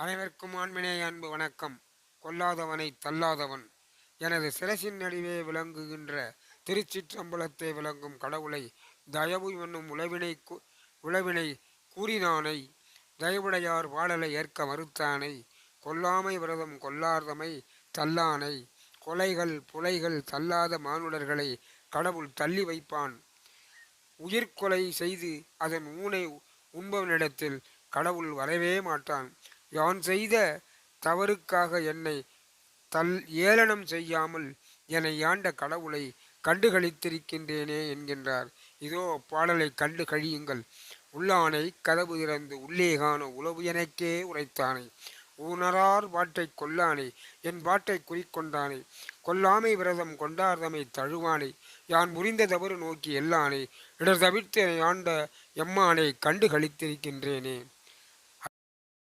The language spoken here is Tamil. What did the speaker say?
அனைவருக்கும் ஆண்மினே அன்பு வணக்கம். கொல்லாதவனை தள்ளாதவன். எனது சிரசின் நடுவே விளங்குகின்ற திருச்சிற்றம்பலத்தை விளங்கும் கடவுளை தயவு என்னும் உளவினை கு- உளவினை கூறினானை. தயவுடையார் வாழலை ஏற்க மறுத்தானை. கொல்லாமை விரதம் கொல்லாதமை தள்ளானை. கொலைகள் புலைகள் தள்ளாத மானுடர்களை கடவுள் தள்ளி வைப்பான். உயிர்கொலை செய்து அதன் ஊனை உண்பவனிடத்தில் கடவுள் வரவே மாட்டான். யான் செய்த தவறுக்காக என்னை தல் ஏளனம் செய்யாமல் என்னை ஆண்ட கடவுளை கண்டுகளித்திருக்கின்றேனே என்கின்றார். இதோ பாடலை கண்டு கழியுங்கள். உள்ளானை கதவு திறந்து உள்ளே காண உளவு எனக்கே உரைத்தானை. ஊனரார் பாட்டை கொல்லானே என் பாட்டை குறிக்கொண்டானே. கொல்லாமை விரதம் கொண்டார்தமை தழுவானே. யான் முறிந்த தவறு நோக்கி எல்லானே இடர் தவிர்த்து ஆண்ட எம்மானை கண்டு கழித்திருக்கின்றேனே